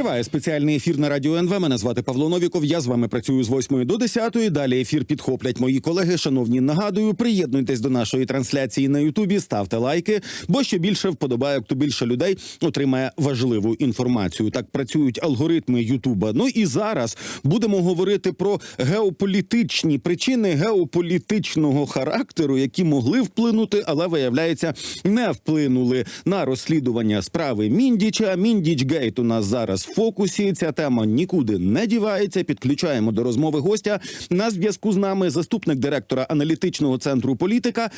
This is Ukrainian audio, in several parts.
Триває спеціальний ефір на радіо НВ. Мене звати Павло Новіков. Я з вами працюю з 8 до 10. Далі ефір підхоплять мої колеги. Шановні, нагадую, приєднуйтесь до нашої трансляції на Ютубі, ставте лайки, бо що більше вподобайок, то більше людей отримає важливу інформацію. Так працюють алгоритми Ютуба. Ну і зараз будемо говорити про геополітичні причини геополітичного характеру, які могли вплинути, але виявляється, не вплинули на розслідування справи Міндіча. Міндіч Гейт у нас зараз фокусі. Ця тема нікуди не дівається. Підключаємо до розмови гостя. На зв'язку з нами заступник директора аналітичного центру політика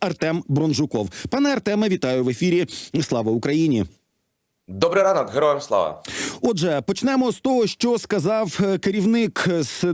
Артем Бронжуков. Пане Артеме, вітаю в ефірі. Слава Україні! Добрий ранок, героям слава. Отже, почнемо з того, що сказав е, керівник з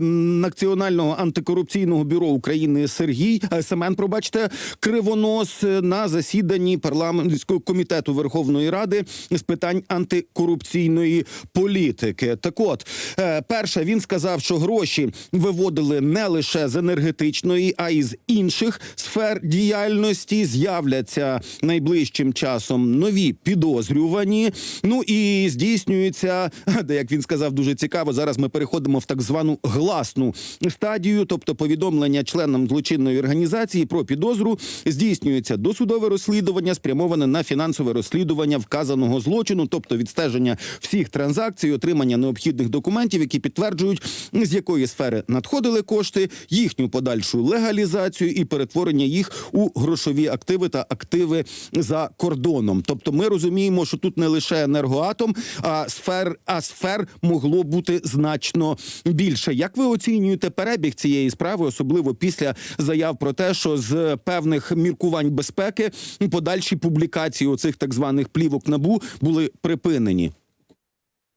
Національного антикорупційного бюро України Сергій е, Семен. Пробачте, кривонос е, на засіданні парламентського комітету Верховної Ради з питань антикорупційної політики. Так, от е, перше, він сказав, що гроші виводили не лише з енергетичної, а й з інших сфер діяльності. З'являться найближчим часом нові підозрювані. Ну і здійснюється, де як він сказав, дуже цікаво. Зараз ми переходимо в так звану гласну стадію, тобто повідомлення членам злочинної організації про підозру здійснюється досудове розслідування, спрямоване на фінансове розслідування вказаного злочину, тобто відстеження всіх транзакцій, отримання необхідних документів, які підтверджують, з якої сфери надходили кошти, їхню подальшу легалізацію і перетворення їх у грошові активи та активи за кордоном. Тобто, ми розуміємо, що тут не лише енергоатом, а сфер, а сфер могло бути значно більше. Як ви оцінюєте перебіг цієї справи, особливо після заяв про те, що з певних міркувань безпеки подальші публікації оцих так званих плівок набу були припинені?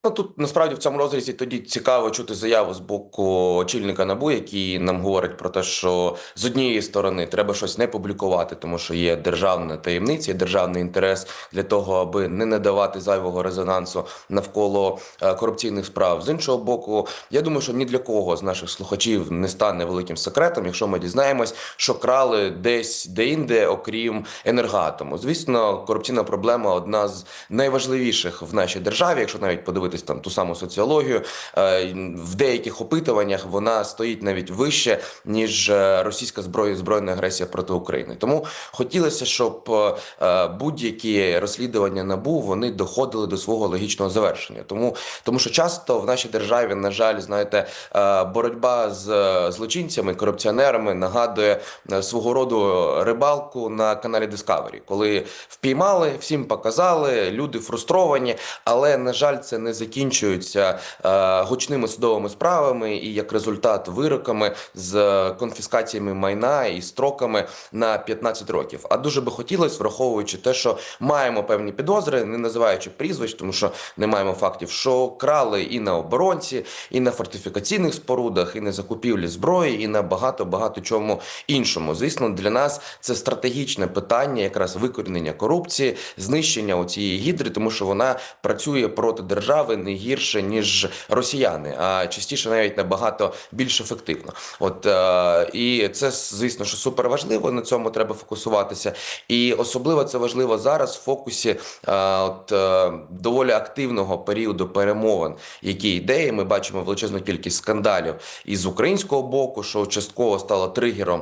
Ну тут насправді в цьому розрізі тоді цікаво чути заяву з боку очільника набу, який нам говорить про те, що з однієї сторони треба щось не публікувати, тому що є державна таємниця, є державний інтерес для того, аби не надавати зайвого резонансу навколо е, корупційних справ. З іншого боку, я думаю, що ні для кого з наших слухачів не стане великим секретом, якщо ми дізнаємось, що крали десь де-інде, окрім енергоатому. Звісно, корупційна проблема одна з найважливіших в нашій державі, якщо навіть подивитись там ту саму соціологію, е, в деяких опитуваннях вона стоїть навіть вище ніж е, російська зброя збройна агресія проти України. Тому хотілося, щоб е, будь-які розслідування набу вони доходили до свого логічного завершення. Тому тому що часто в нашій державі, на жаль, знаєте, боротьба з злочинцями, корупціонерами нагадує свого роду рибалку на каналі Discovery, коли впіймали, всім показали, люди фрустровані, але на жаль, це не закінчується е, гучними судовими справами і як результат вироками з конфіскаціями майна і строками на 15 років. А дуже би хотілося, враховуючи те, що маємо певні підозри, не називаючи прізвищ, тому що не маємо фактів, що крали і на оборонці, і на фортифікаційних спорудах, і на закупівлі зброї, і на багато багато чому іншому. Звісно, для нас це стратегічне питання, якраз викорінення корупції, знищення цієї гідри, тому що вона працює проти держави не гірше ніж росіяни, а частіше навіть набагато більш ефективно. От е, і це звісно, що супер важливо. На цьому треба фокусуватися. І особливо це важливо зараз в фокусі е, от е, доволі активного періоду перемовин, які йде. І Ми бачимо величезну кількість скандалів із українського боку, що частково стало тригером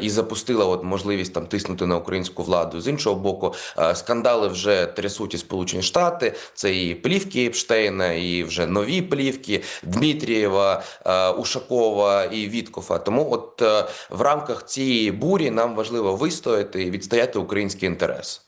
і запустила от можливість там тиснути на українську владу. З іншого боку, скандали вже трясуть і Сполучені Штати. Це і плівки Епштейна, і вже нові плівки Дмитрієва, е, Ушакова і Віткофа. Тому, от е, в рамках цієї бурі нам важливо вистояти і відстояти український інтерес.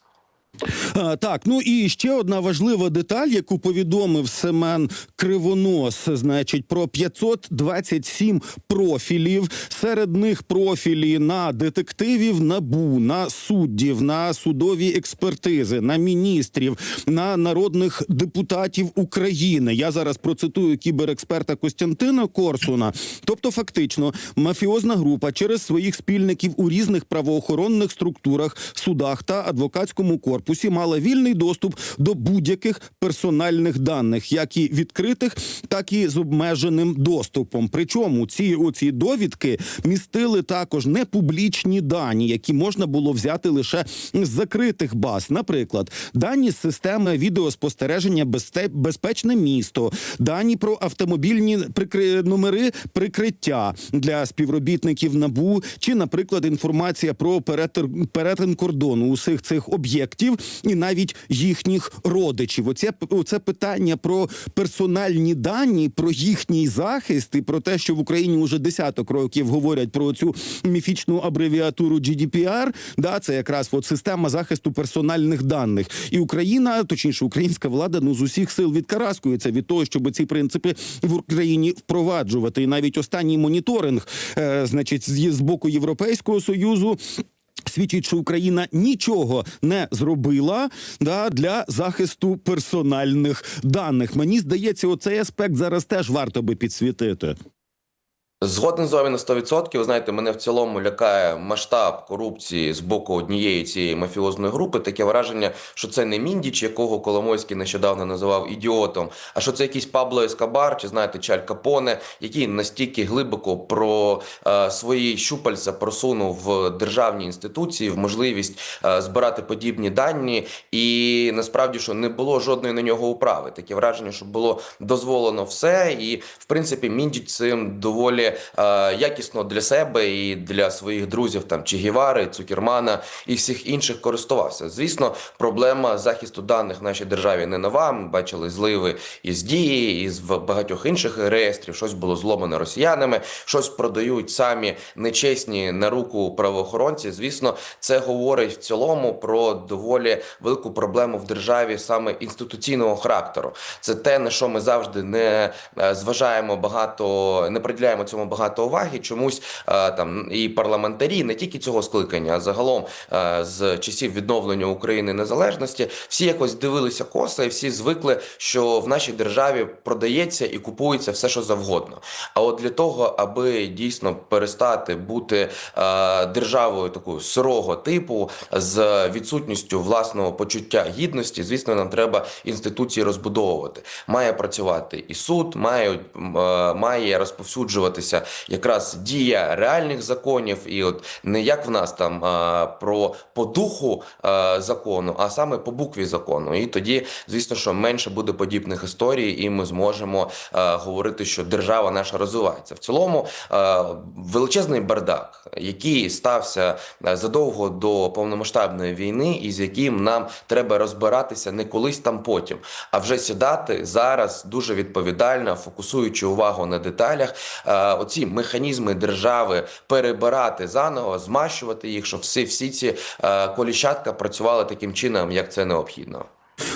Так, ну і ще одна важлива деталь, яку повідомив Семен Кривонос, значить, про 527 профілів. Серед них профілі на детективів НАБУ, на суддів, на судові експертизи, на міністрів, на народних депутатів України. Я зараз процитую кіберексперта Костянтина Корсуна. Тобто, фактично, мафіозна група через своїх спільників у різних правоохоронних структурах, судах та адвокатському корпусі корпусі мала вільний доступ до будь-яких персональних даних, як і відкритих, так і з обмеженим доступом. Причому ці оці довідки містили також непублічні дані, які можна було взяти лише з закритих баз. Наприклад, дані з системи відеоспостереження «Безте- безпечне місто, дані про автомобільні прикри... номери прикриття для співробітників набу, чи, наприклад, інформація про перетин кордону усіх цих об'єктів і навіть їхніх родичів. Оце, оце питання про персональні дані, про їхній захист і про те, що в Україні вже десяток років говорять про цю міфічну абревіатуру GDPR, Да, це якраз от система захисту персональних даних. І Україна, точніше, українська влада, ну з усіх сил відкараскується від того, щоб ці принципи в Україні впроваджувати. І навіть останній моніторинг, е, значить, з боку Європейського союзу. Свідчить, що Україна нічого не зробила да, для захисту персональних даних. Мені здається, оцей аспект зараз теж варто би підсвітити. Згоден з вами на 100%. Ви знаєте, мене в цілому лякає масштаб корупції з боку однієї цієї мафіозної групи. Таке враження, що це не Міндіч, якого Коломойський нещодавно називав ідіотом, а що це якийсь Пабло Ескобар, чи знаєте, Чаль Капоне, який настільки глибоко про е, свої щупальця просунув в державні інституції, в можливість е, збирати подібні дані, і насправді що не було жодної на нього управи. Таке враження, що було дозволено все, і в принципі Міндіч цим доволі е, якісно для себе і для своїх друзів, там Че Гівари, Цукермана і всіх інших користувався. Звісно, проблема захисту даних в нашій державі не нова. Ми бачили зливи із дії, із багатьох інших реєстрів. Щось було зломано росіянами, щось продають самі нечесні на руку правоохоронці. Звісно, це говорить в цілому про доволі велику проблему в державі саме інституційного характеру. Це те, на що ми завжди не е, зважаємо багато, не приділяємо цьому багато уваги. Чомусь е, там і парламентарі, не тільки цього скликання, а загалом е, з часів відновлення України незалежності, всі якось дивилися коса, і всі звикли, що в нашій державі продається і купується все, що завгодно. А от для того, аби дійсно перестати бути е, державою такою сирого типу з відсутністю власного почуття гідності, звісно, нам треба інституції розбудовувати. Має працювати і суд, має, має розповсюджуватися якраз дія реальних законів, і от не як в нас там е, про по духу е, закону, а саме по букві закону. І тоді, звісно, що менше буде подібних історій, і ми зможемо е, говорити, що держава наша розвивається. В цілому е, величезний бардак, який стався задовго до повномасштабної війни, і з яким нам треба розбиратися не колись там потім, а вже сідати зараз дуже відповідально, фокусуючи увагу на деталях. Оці механізми держави перебирати заново, змащувати їх, щоб всі, всі ці е, коліщатка працювали таким чином, як це необхідно.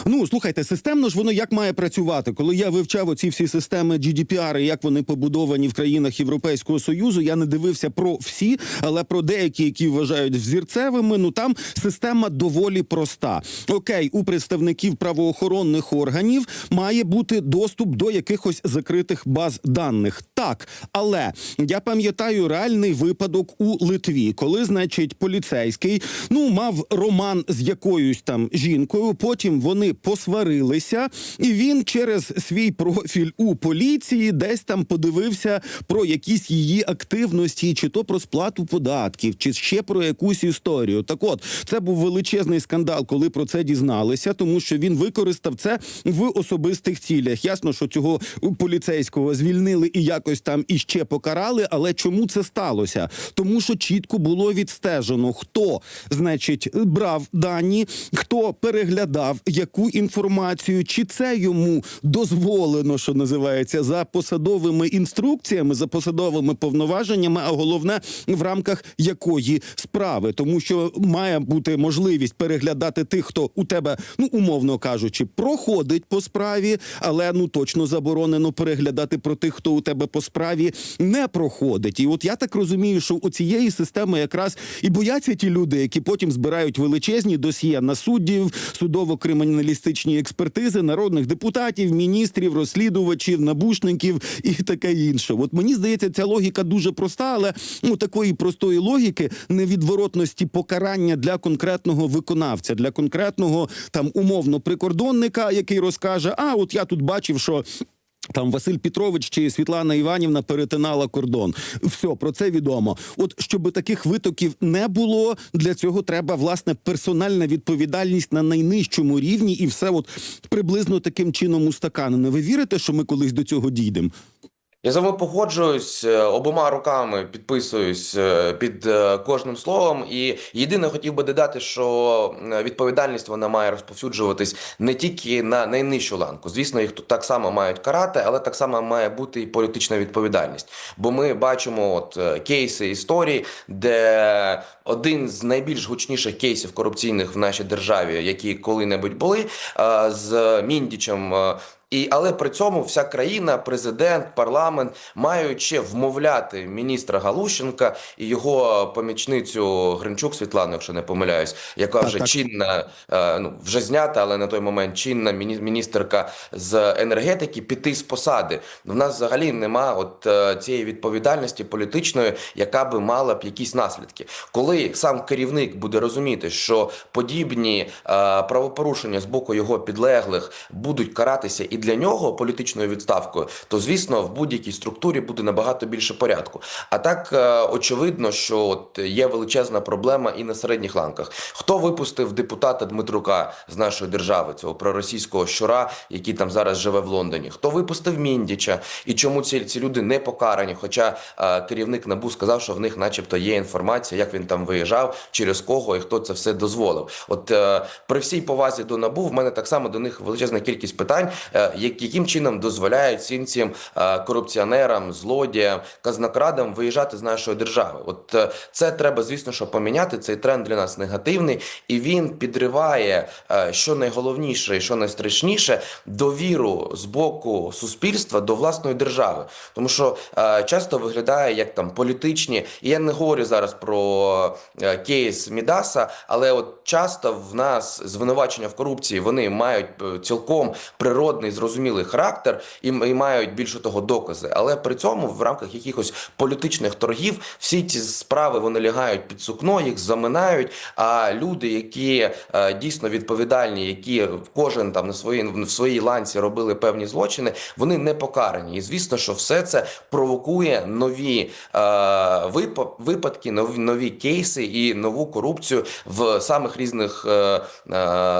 Ну слухайте, системно ж воно як має працювати. Коли я вивчав оці всі системи GDPR, і як вони побудовані в країнах Європейського союзу, я не дивився про всі, але про деякі, які вважають взірцевими. Ну там система доволі проста. Окей, у представників правоохоронних органів має бути доступ до якихось закритих баз даних. Так, але я пам'ятаю реальний випадок у Литві, коли, значить, поліцейський ну мав роман з якоюсь там жінкою. Потім вони посварилися, і він через свій профіль у поліції десь там подивився про якісь її активності, чи то про сплату податків, чи ще про якусь історію. Так, от це був величезний скандал, коли про це дізналися, тому що він використав це в особистих цілях. Ясно, що цього поліцейського звільнили і якось там іще покарали. Але чому це сталося? Тому що чітко було відстежено, хто значить брав дані, хто переглядав яку інформацію, чи це йому дозволено, що називається, за посадовими інструкціями, за посадовими повноваженнями, а головне в рамках якої справи, тому що має бути можливість переглядати тих, хто у тебе, ну умовно кажучи, проходить по справі, але ну точно заборонено переглядати про тих, хто у тебе по справі не проходить. І от я так розумію, що у цієї системи якраз і бояться ті люди, які потім збирають величезні досьє на суддів, судово-криміналістичні криміналістичні експертизи народних депутатів, міністрів, розслідувачів, набушників і таке інше. От мені здається, ця логіка дуже проста, але ну такої простої логіки невідворотності покарання для конкретного виконавця, для конкретного там умовно прикордонника, який розкаже: А от я тут бачив, що. Там Василь Петрович чи Світлана Іванівна перетинала кордон. Все про це відомо. От щоб таких витоків не було, для цього треба власне персональна відповідальність на найнижчому рівні, і все от приблизно таким чином устаканено. Ви вірите, що ми колись до цього дійдемо? Я з вами погоджуюсь е, обома руками, підписуюсь е, під е, кожним словом. І єдине хотів би додати, що відповідальність вона має розповсюджуватись не тільки на найнижчу ланку. Звісно, їх тут так само мають карати, але так само має бути і політична відповідальність. Бо ми бачимо от кейси історії, де один з найбільш гучніших кейсів корупційних в нашій державі, які коли-небудь були, з Міндічем. І але при цьому вся країна, президент, парламент мають ще вмовляти міністра Галущенка і його помічницю Гринчук Світлану, якщо не помиляюсь, яка вже так. чинна, е, ну вже знята, але на той момент чинна міністерка з енергетики піти з посади. В нас взагалі нема от е, цієї відповідальності політичної, яка би мала б якісь наслідки. Коли сам керівник буде розуміти, що подібні е, правопорушення з боку його підлеглих будуть каратися і для нього політичною відставкою, то звісно в будь-якій структурі буде набагато більше порядку. А так е, очевидно, що от є величезна проблема і на середніх ланках. Хто випустив депутата Дмитрука з нашої держави, цього проросійського щура, який там зараз живе в Лондоні? Хто випустив Міндіча? І чому ці, ці люди не покарані? Хоча е, керівник набу сказав, що в них, начебто, є інформація, як він там виїжджав, через кого і хто це все дозволив. От е, при всій повазі до набу, в мене так само до них величезна кількість питань, яким чином дозволяють всім цим е, корупціонерам, злодіям, казнокрадам виїжджати з нашої держави. От е, це треба, звісно, що поміняти. Цей тренд для нас негативний, і він підриває, е, що найголовніше і що найстрашніше, довіру з боку суспільства до власної держави. Тому що часто виглядає як там політичні, і я не говорю зараз про кейс Мідаса, але от часто в нас звинувачення в корупції вони мають цілком природний зрозумілий характер і, і мають більше того докази. Але при цьому в рамках якихось політичних торгів всі ці справи вони лягають під сукно, їх заминають. А люди, які е, дійсно відповідальні, які кожен там на своїй в своїй ланці робили певні злочини, вони не покарані. І звісно, що все це провокує нові е, випадки, нові, нові кейси і нову корупцію в самих різних е, е,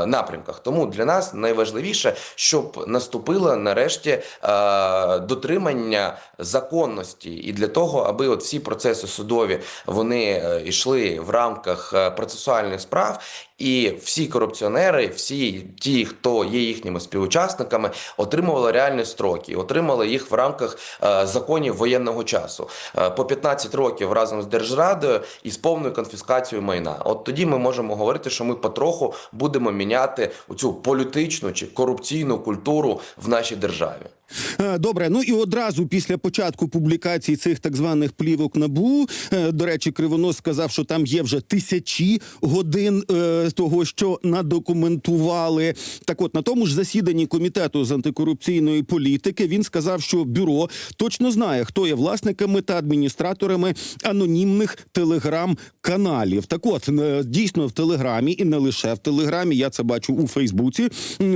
напрямках. Тому для нас найважливіше, щоб наступило нарешті е, дотримання законності, і для того, аби от всі процеси судові вони е, йшли в рамках е, процесуальних справ. І всі корупціонери, всі ті, хто є їхніми співучасниками, отримували реальні строки, отримали їх в рамках е, законів воєнного часу е, по 15 років разом з держрадою і з повною конфіскацією майна. От тоді ми можемо говорити, що ми потроху будемо міняти оцю політичну чи корупційну культуру в нашій державі. Е, Добре, ну і одразу після початку публікації цих так званих плівок набу, е, до речі, Кривонос сказав, що там є вже тисячі годин е, того, що надокументували. Так, от на тому ж засіданні комітету з антикорупційної політики він сказав, що бюро точно знає, хто є власниками та адміністраторами анонімних телеграм-каналів. Так, от дійсно в телеграмі, і не лише в телеграмі, я це бачу у Фейсбуці.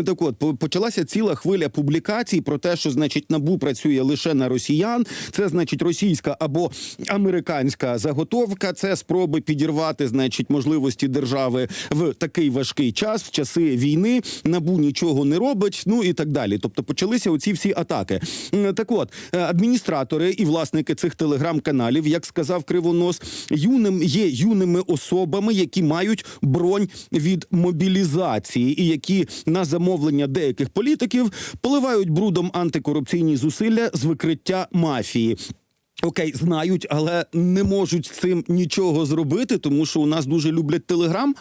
Так, от почалася ціла хвиля публікацій про те, що значить набу працює лише на росіян. Це значить російська або американська заготовка. Це спроби підірвати, значить, можливості держави в такий важкий час, в часи війни. Набу нічого не робить. Ну і так далі. Тобто почалися оці всі атаки. Так, от е, адміністратори і власники цих телеграм-каналів, як сказав Кривонос, юним є юними особами, які мають бронь від мобілізації, і які на замовлення деяких політиків поливають брудом антикорупційні зусилля з викриття мафії. Окей, знають, але не можуть з цим нічого зробити, тому що у нас дуже люблять телеграм.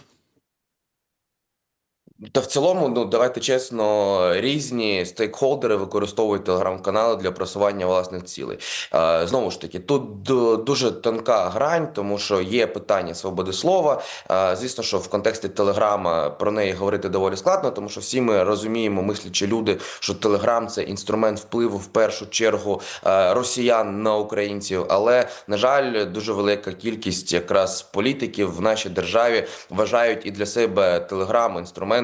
Та в цілому, ну давайте чесно, різні стейкхолдери використовують телеграм-канали для просування власних цілей. Е, Знову ж таки, тут ду- дуже тонка грань, тому що є питання свободи слова. Е, Звісно, що в контексті телеграма про неї говорити доволі складно, тому що всі ми розуміємо, мислячі люди, що телеграм це інструмент впливу в першу чергу е, росіян на українців. Але на жаль, дуже велика кількість якраз політиків в нашій державі вважають і для себе телеграм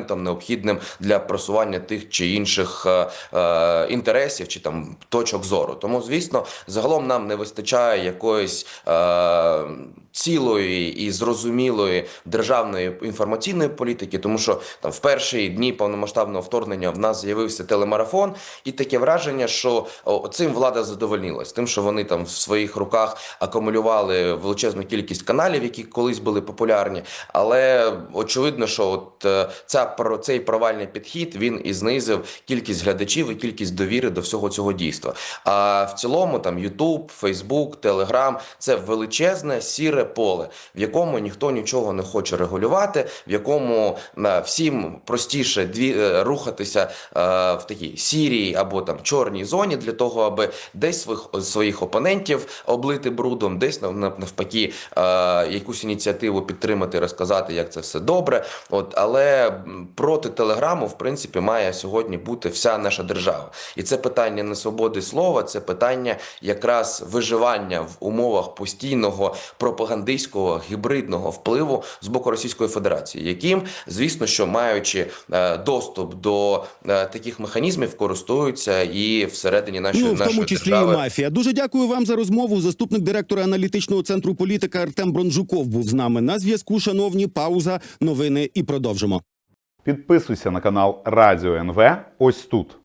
інструментом необхідним для просування тих чи інших е, е, інтересів чи там точок зору. Тому, звісно, загалом нам не вистачає якоїсь е, цілої і зрозумілої державної інформаційної політики, тому що там в перші дні повномасштабного вторгнення в нас з'явився телемарафон, і таке враження, що цим влада задовольнилась, тим, що вони там в своїх руках акумулювали величезну кількість каналів, які колись були популярні. Але очевидно, що от е, ця цей провальний підхід він і знизив кількість глядачів і кількість довіри до всього цього дійства. А в цілому там YouTube, Facebook, Telegram – це величезне сіре поле, в якому ніхто нічого не хоче регулювати, в якому е, всім простіше дві е, рухатися е, в такій сірій або там чорній зоні для того, аби десь своїх своїх опонентів облити брудом, десь нав- нав- навпаки якусь ініціативу підтримати, розказати, як це все добре. От але проти телеграму, в принципі, має сьогодні бути вся наша держава, і це питання не свободи слова, це питання якраз виживання в умовах постійного пропагандистського гібридного впливу з боку Російської Федерації, яким, звісно, що маючи е, доступ до е, таких механізмів, користуються і всередині нашої Ну, в нашої тому числі держави. і мафія. Дуже дякую вам за розмову. Заступник директора аналітичного центру політика Артем Бронжуков був з нами на зв'язку. Шановні, пауза, новини і продовжимо. Підписуйся на канал Радіо НВ ось тут.